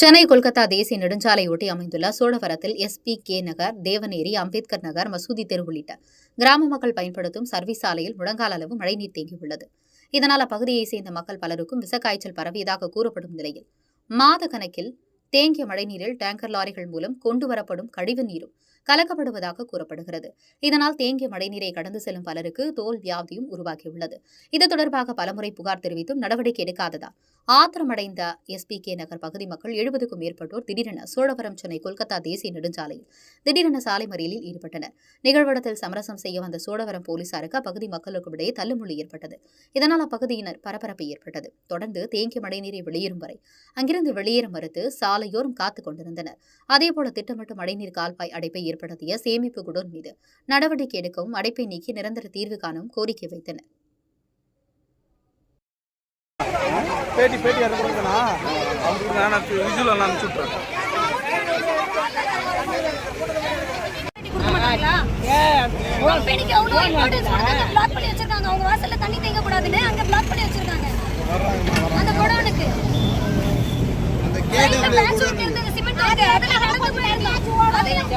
சென்னை கொல்கத்தா தேசிய நெடுஞ்சாலையொட்டி அமைந்துள்ள சோழவரத்தில் எஸ்பி கே நகர் தேவநேரி அம்பேத்கர் நகர் மசூதி தெரு உள்ளிட்ட கிராம மக்கள் பயன்படுத்தும் சர்வீஸ் சாலையில் முழங்கால் அளவு மழைநீர் தேங்கியுள்ளது. இதனால் அப்பகுதியைச் சேர்ந்த மக்கள் பலருக்கும் விசக்காய்ச்சல் பரவியதாக கூறப்படும் நிலையில் மாத கணக்கில் தேங்கிய மழைநீரில் டேங்கர் லாரிகள் மூலம் கொண்டுவரப்படும் கழிவு நீரும் கலக்கப்படுவதாக கூறப்படுகிறது. இதனால் தேங்கிய மழைநீரை கடந்து செல்லும் பலருக்கு தோல் வியாதியும் உருவாகியுள்ளது. இது தொடர்பாக பலமுறை புகார் தெரிவித்தும் நடவடிக்கை எடுக்காததால் ஆத்திரமடைந்த எஸ்பி கே. நகர் பகுதி மக்கள் எழுபதுக்கும் மேற்பட்டோர் திடீரென சோழவரம் சென்னை கொல்கத்தா தேசிய நெடுஞ்சாலையில் திடீரென சாலை மறியலில் ஈடுபட்டனர். நிகழ்விடத்தில் சமரசம் செய்ய வந்த சோழவரம் போலீசாருக்கு அப்பகுதி மக்களுக்கும் இடையே தள்ளுமுள்ளி ஏற்பட்டது. இதனால் அப்பகுதியினர் பரபரப்பு ஏற்பட்டது. தொடர்ந்து தேங்கிய மழைநீரை வெளியேறும் வரை அங்கிருந்து வெளியேற மறுத்து சாலையோரம் காத்துக் கொண்டிருந்தனர். அதேபோல திட்டமிட்டு மழைநீர் கால்வாய் அடைப்பை ஏற்படுத்திய சேமிப்பு குடோன் மீது நடவடிக்கை எடுக்கவும் அடைப்பை நீக்கி நிரந்தர தீர்வு காணவும் கோரிக்கை வைத்தனர் பேட்டி பேட்டி block பண்ணி வச்சிருக்காங்க. அவங்க வாசல்ல தண்ணி தேங்கக்கூடாதுன்னு அங்க block பண்ணி வச்சிருக்காங்க. அந்த குடோனுக்கு.